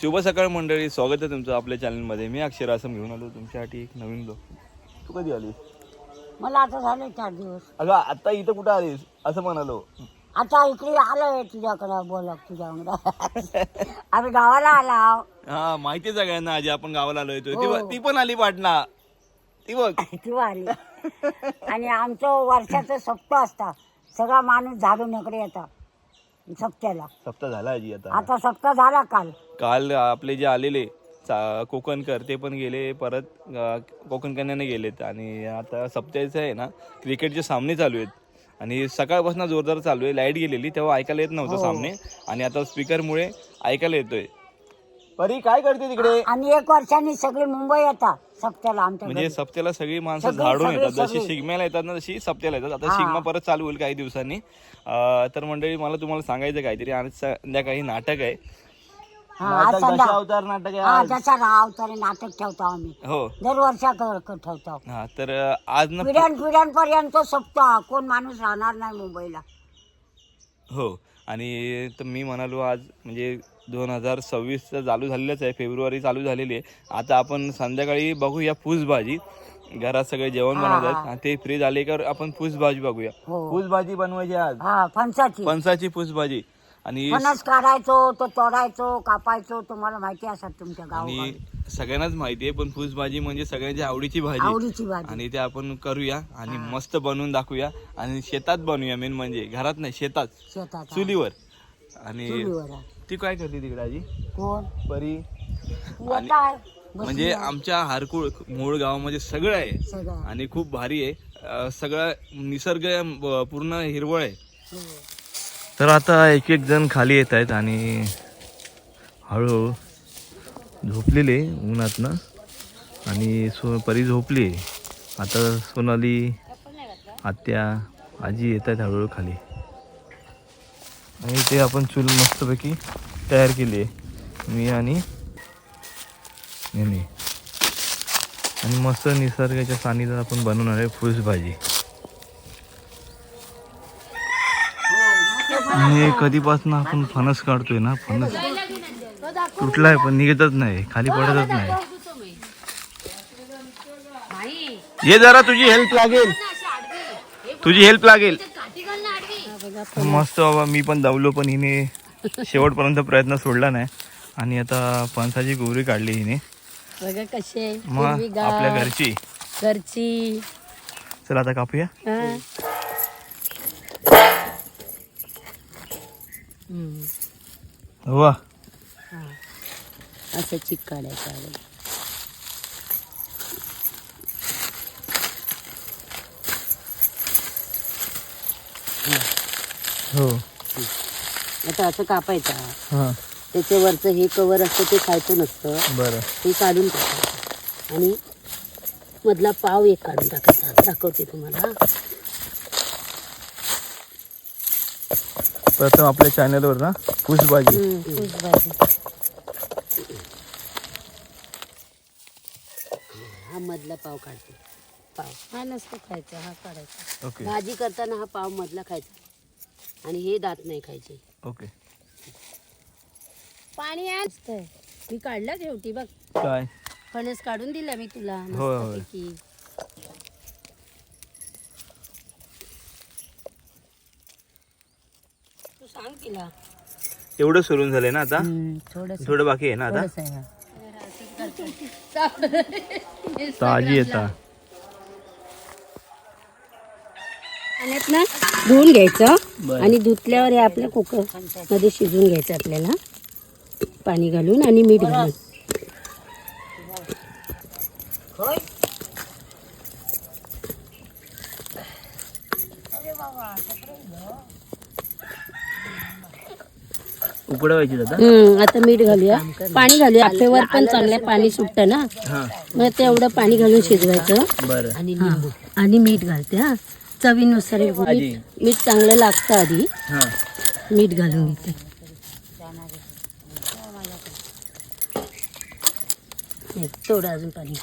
शुभ सकाळ मंडळी स्वागत आहे तुमचं आपल्या चॅनलमध्ये मी अक्षर असं घेऊन आलो तुमच्यासाठी एक नवीन ब्लॉग तू कधी आलीस? मला आता झाले चार दिवस. अगं आता इथं कुठं आलीस? असं म्हणालो. आता इकडे आलोय तुझ्याकडं बोलक तुझ्याकडं. आम्ही गावाला आला. हा माहिती आहे सगळ्यांना आजी आपण गावाला आलोय. ती हो. ती पण आली पाटणा ती बघ. ती आली. आणि आमचं वर्षाचं सप्ताह असता. सगळा माणूस झाडून इकडे येतात सप्त्याला. सप्ताह झाला आजी आता. आता सप्ताह झाला काल. काल आपले जे आलेले चा- कोकणकर ते पण गेले परत अं, कोकण कन्याने गेलेत. आणि आता सप्त्याचं आहे ना क्रिकेटचे सामने चालू आहेत. आणि सकाळपासून जोरदार चालू आहे. लाइट गेलेली तेव्हा ऐकायला येत नव्हतं सामने. आणि आता स्पीकरमुळे ऐकायला येतोय. परी काय करते तिकडे? आणि एक वर्षांनी सगळी मुंबई येतात सप्त्याला आमच्या म्हणजे घरी. सप्त्याला सगळी माणसं सगळी- झाडून सगळी- येतात. जशी सगळी. शिगम्याला येतात ना तशी सप्त्याला येतात. आता हा. शिगमा परत चालू होईल काही दिवसांनी. अं, तर मंडळी मला तुम्हाला सांगायचं काहीतरी. आज संध्याकाळी नाटक आहे. हा, आज नाटक संध्या- दशावतार नाटक आहे हा आज. जसा राव तरी नाटक ठेवतो आम्ही. हो. दरवर्षा क- क- ठेवतो. हा तर अं, आज ना पिढ्यान पिढ्यांपर्यंत सप्ताह कोण माणूस राहणार नाही मुंबईला. हो. आणि तर मी म्हणालो आज म्हणजे दोन हजार सव्वीसचं चालू झालेलंच आहे. फेब्रुवारी चालू झालेली आहे. आता आपण संध्याकाळी बघूया फूसभाजी. घरात सगळे जेवण बनवतात. आणि ते फ्री झाले का आपण फूसभाजी बघूया. हो. फूसभाजी बनवायची आज. हा फणसाची. फणसाची फूसभाजी. आणि फणस काढायचो तो तोडायचो कापायचो तुम्हाला माहिती असतात तुमच्या गावात सगळ्यांनाच माहिती आहे पण फूसभाजी म्हणजे सगळ्यांची आवडीची भाजी आवडीची भाजी. आणि ते आपण करूया आणि मस्त बनवून दाखवूया. आणि शेतात बनवूया मेन म्हणजे. घरात नाही शेतात. शेतात चुलीवर. आणि चुलीवर आहे. ती काय करते तिकडे आजी? कोण? परी. बसली म्हणजे. आमच्या हारकुळ मूळ गावामध्ये सगळं आहे. सगळं. आणि खूप भारी आहे. अं, सगळं निसर्ग अं, पूर्ण हिरवळ आहे. हो. तर आता एक एक जण खाली येत आहेत आणि हळूहळू झोपलेले उन्हातनं. आणि सो परी झोपली आता सोनाली आत्या आजी येत आहेत हळूहळू खाली आणि ते आपण चूल मस्तपैकी तयार केली आहे. मी आणि याने आणि मस्त निसर्गाच्या सानिध्यात आपण बनवणार आहे फुस भाजी. म्हणजे कधीपासून आपण फणस काढतोय ना फणस. तुटलाय पण निघतच नाही. खाली पडतच नाही. ये जरा तुझी हेल्प लागेल. तुझी हेल्प लागेल. मस्त बाबा मी पण दवलो पण हिने शेवटपर्यंत प्रयत्न सोडला नाही. आणि आता फणसाची गोवरी काढली हिने. बघा मग आपल्या घरची. घरची. चला आता कापूया. हा. वा. असं चिक काढायचं आहे. हो. आता असं कापायचं. हां. त्याच्यावरचं हे कवर असतं ते खायचं नसतं. बरं. ते काढून टाकायचं. आणि मधला पाव एक काढून टाकायचा. दाखवते तुम्हाला. प्रथम आपल्या चॅनलवर ना कुशबाजी हम्म, हीच हा मधला पाव काढते. पाव हा नसतो खायचा हा काढायचा. ओके. भाजी करताना हा पाव मधला खायचा. आणि हे दात नाही खायचे. ओके. पाणी आहे मी काढला शेवटी बघ. काय? फणस काढून दिला मी तुला. होय, होय. मस्तपैकी. तू सांग तिला. एवढं सुरून झालंय ना आता? थोडस. थोडं बाकी आहे ना आता? ताजी येता पाण्यात ना? धुवून घ्यायचं आणि धुतल्यावर हे आपल्या कुकरमध्ये शिजवून घ्यायचं आपल्याला. पाणी घालून आणि मीठ घालून. उकडवायची दादा? हम्म, आता मीठ घालूया. पाणी घालूया. आपेवर पण चांगलं पाणी सुटतं ना. हां. मग तेवढं पाणी घालून शिजवायचं. बरं. आणि आणि मीठ घालते हा. चवीनुसार आधी. मीठ मीठ चांगलं लागतं आधी. हां. मीठ घालून घेते. हे, थोडं अजून पाणी.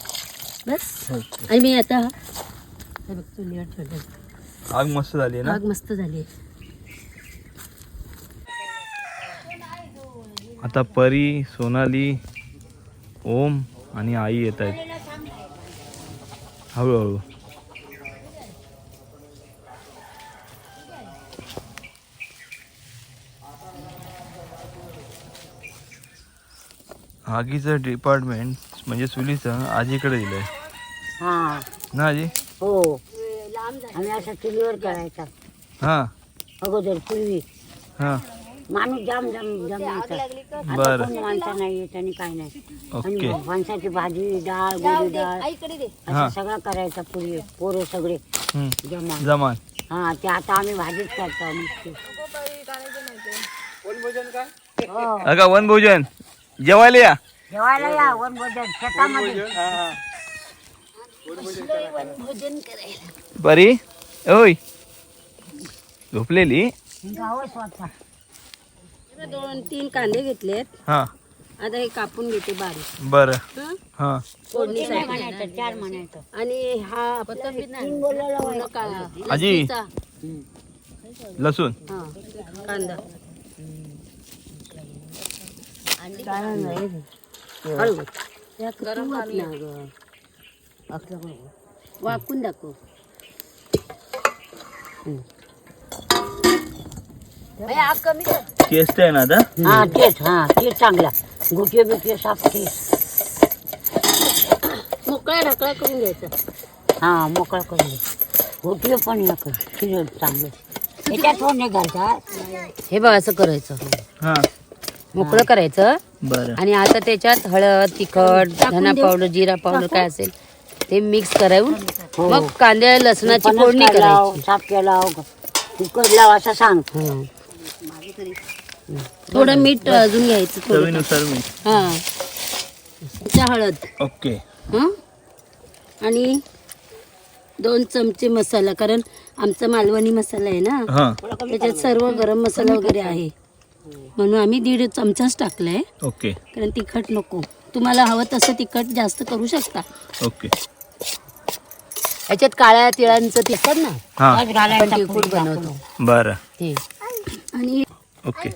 बस. आणि मी आता हे बघ चुलीवर ठेवलं आग मस्त झाली ना? आग मस्त झाली आता परी सोनाली ओम आणि आई येत आहेत. हळूहळू. आगीचं डिपार्टमेंट म्हणजे चुलीचं आजीकडे दिलंय. हा. ना आजी? हो. आम्ही असं चुलीवर करायचा हां. अगोदर पूर्वी. हां. माणूस जाम जाम जाम बरं. कोण माणसं नाही येत आणि काय नाही. आणि ओके. माणसाची भाजी डाळ गोडी डाळ हा. असं सगळं करायचं पूर्वी पोरं सगळे. हम्म. जमा जमान हा ते आता आम्ही भाजीच करतो नुसती. हो. अगा वन भोजन. जेवायला या. जेवायला या वन भोजन. शेतामध्ये. परी ओय. झोपलेली? गावच स्वतः. दोन तीन कांदे घेतलेत. हां. आता हे कापून घेते बारीक. बरं. हं? हां. फोडणीसाठी. म्हणायचं चार म्हणायचं आणि हा आपला पूर्ण आजी. लसणीचा. लसूण. हा कांदा हळू गरम पाणी. वाकून दाखव. केस्ट आहे ना आता? हा तेच हा तेच चांगला. गुटे बिटे साफ तेच मोकळा ढकळा करून घ्यायचा. हा मोकळा करून दे गुटे पण या कर चांगलं. त्याच्यात पण नाही घालतात हे बघ असं करायचं. हां. मोकळं करायचं. बरं. आणि आता त्याच्यात हळद तिखट धना पावडर जिरा पावडर काय असेल ते मिक्स करावून हो. मग कांद्या लसणाची फोडणी करायची. साफ लाव कुकर लाव असं सांग. हं. थोडं मीठ अजून घ्यायचं थोडं. चवीनुसार मी हा. हळद. ओके. हं? आणि दोन चमचे मसाला कारण आमचा मालवणी मसाला आहे ना? हां. त्याच्यात सर्व गरम मसाला वगैरे आहे. म्हणून आम्ही दीड चमचाच टाकलाय. ओके. कारण तिखट नको. तुम्हाला हवं तसं तिखट जास्त करू शकता. ओके. याच्यात काळ्या तिळांचं तिखट ना? हां. आपण बनवतो. बरं. ते आणि ओके.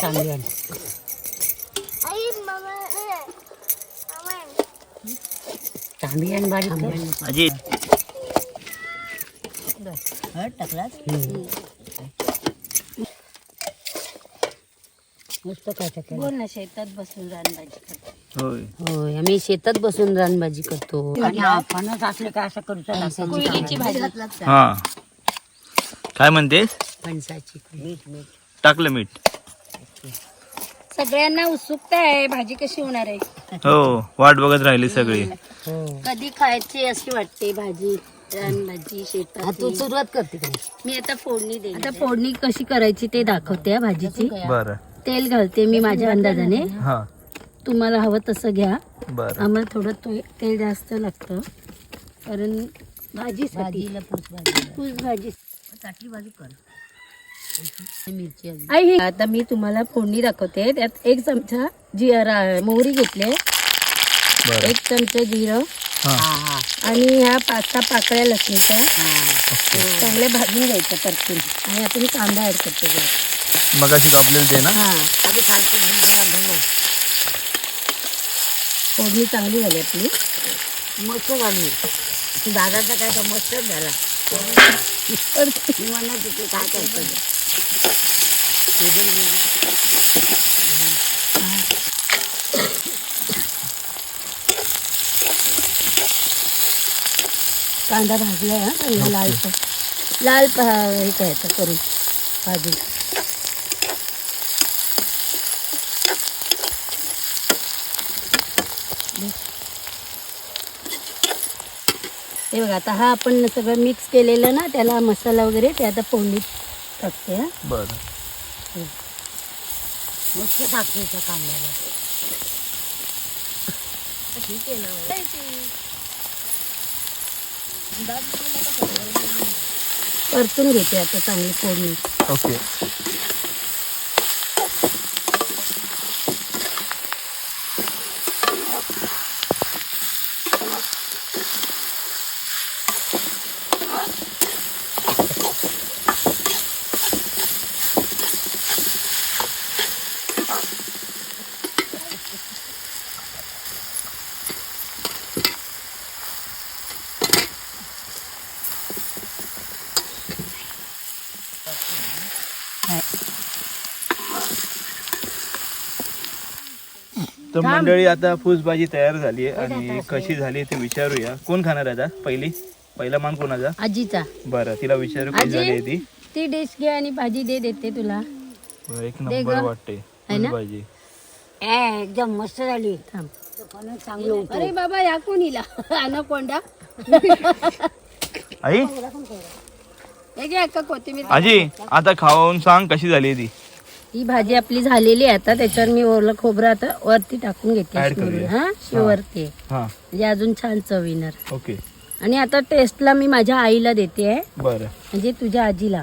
चांगली आहे चांगली आहे बारीक कर. आजी मस्त काय टाकेल. बोल ना शेतात बसून रानभाजी करतो होय होय आम्ही शेतात बसून रानभाजी करतो. आणि फणस असले काय असं करू कुळीची भाजी. हां. काय म्हणतेस? फणसाची मीठ मीठ. टाकलं मीठ. सगळ्यांना उत्सुकता आहे भाजी कशी होणार आहे? हो वाट बघत राहिली सगळी. हो. कधी खायची अशी वाटते भाजी रानभाजी शेतात तू सुरुवात करते का मी आता फोडणी दे आता फोडणी कशी करायची ते दाखवते हा भाजीची. बरं. तेल घालते मी माझ्या अंदाजाने. हां. तुम्हाला हवं तसं घ्या. बरं. आम्हाला थोडं तो तेल जास्त लागतं. कारण भाजीसाठी. पूस भाजी. आई हे- आता मी तुम्हाला फोडणी दाखवते. त्यात एक चमचा जिरा मोहरी घेतले एक चमचा जिरं. हां. आणि ह्या पाच सहा पाकळ्या लसणीच्या. चांगल्या भाजून घ्यायच्या परतून. आणि आपण कांदा ऍड करतो त्यात. मगाशी कापलेलं ते ना. हा. फोडणी चांगली झाली आपली. मस्त झाली. दादाचा काय तर मस्तच झाला. म्हणत होते काय करतो कांदा भाजलाय हा? लाल लाल हे करायचं करून भाजी हे बघा आता हा आपण सगळं मिक्स केलेलं ना त्याला मसाला वगैरे ते आता फोडणीत टाकते हा. बरं. मस्त टाकायचं कांद्याला. परतून घेते आता चांगली फोडणी. ओके. तर मंडळी आता फूसभाजी तयार झाली आहे आणि कशी झाली ते विचारूया. कोण खाणार आहे आता? पहिली? पहिला मान कोणाचा? आजीचा. बरं तिला विचारू कशी झाली आहे ती? ती डिश घे आणि भाजी दे देते तुला. बरं, एक नंबर. वाटते. है ना? फूसभाजी. ए, एकदम मस्त झाली. चांगलं होतं. अरे बाबा या कोण हिला अनाकोंडा आई? हे घे अक्का कोथिंबीर. आजी आता खाऊन सांग कशी झाली आहे ती. ही भाजी आपली झालेली आहे आता त्याच्यावर मी ओरलं खोबरं आता वरती टाकून घेते शिवरून. हा शिवरती हा. म्हणजे अजून छान चव येणार. ओके. आणि आता टेस्टला मी माझ्या आईला देते बरं. म्हणजे तुझ्या आजीला.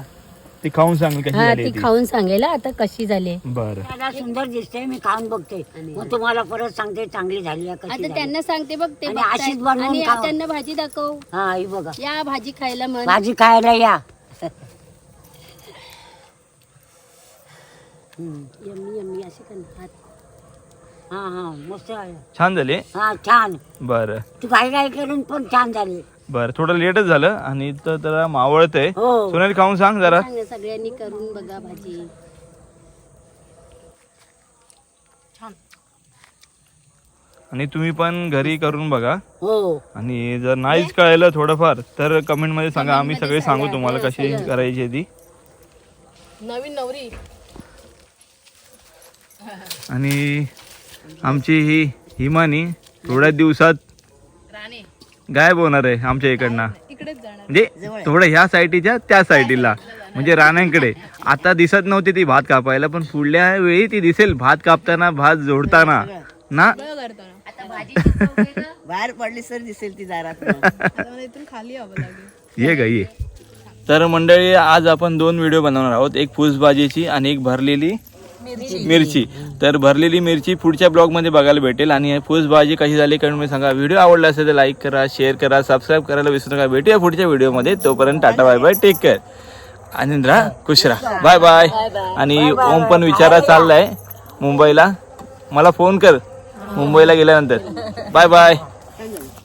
ती खाऊन सांग कशी हा ती आहे ती? खाऊन सांगेल हा आता कशी झाली बरं. मला सुंदर दिसते मी खाऊन बघते. मग तुम्हाला परत सांगते चांगली झाली आहे कशी आता झाली. त्यांना सांगते बघ ते आणि बघतायत. अशीच बनवून आणि खाऊ. त्यांना भाजी दाखव. हा ही बघा. या भाजी खायला म्हण. भाजी खायला या. यम्मी यम्मी हा हा मस्त आहे. छान झाले? हा छान. बरं. तू काही काही करून पण छान झाली. बरं थोडं लेटच झालं आणि तर जरा मावळत आहे हो. सोनाली खाऊन सांग जरा. सांग ना, सगळ्यांनी करून बघा भाजी. आणि तुम्ही पण घरी करून बघा. हो. आणि जर नाहीच कळलं थोडंफार तर कमेंटमध्ये सांगा. आम्ही सगळे सांगू तुम्हाला कशी करायची आहे ती. नवीन नवरी. आणि आमची ही हिमानी थोड्या दिवसात गायब होणार आहे आमच्या इकडनं. म्हणजे थोडं ह्या साईडीच्या त्या साईडीला. म्हणजे राण्यांकडे. आता दिसत नव्हती ती भात कापायला पण पुढल्या वेळी ती दिसेल भात कापताना भात जोडताना. ना? बाहेर पडली सर दिसेल ती दारात. ये ग ये. तर मंडळी आज आपण दोन व्हिडिओ बनवणार आहोत. एक फूसभाजीची आणि एक भरलेली. मिरची. तर भरलेली मिरची पुढच्या ब्लॉगमध्ये बघायला भेटेल. आणि फूसभाजी कशी झाली कमेंटमध्ये सांगा. व्हिडिओ आवडला असेल तर लाईक करा शेअर करा सबस्क्राईब करायला विसरू नका. भेटूया पुढच्या व्हिडिओमध्ये तोपर्यंत tata bye bye take care आनंद राहा खुश राहा. बाय बाय आणि ओम पण विचारा चाललाय मुंबईला. मला फोन कर. मुंबईला गेल्यानंतर. Bye bye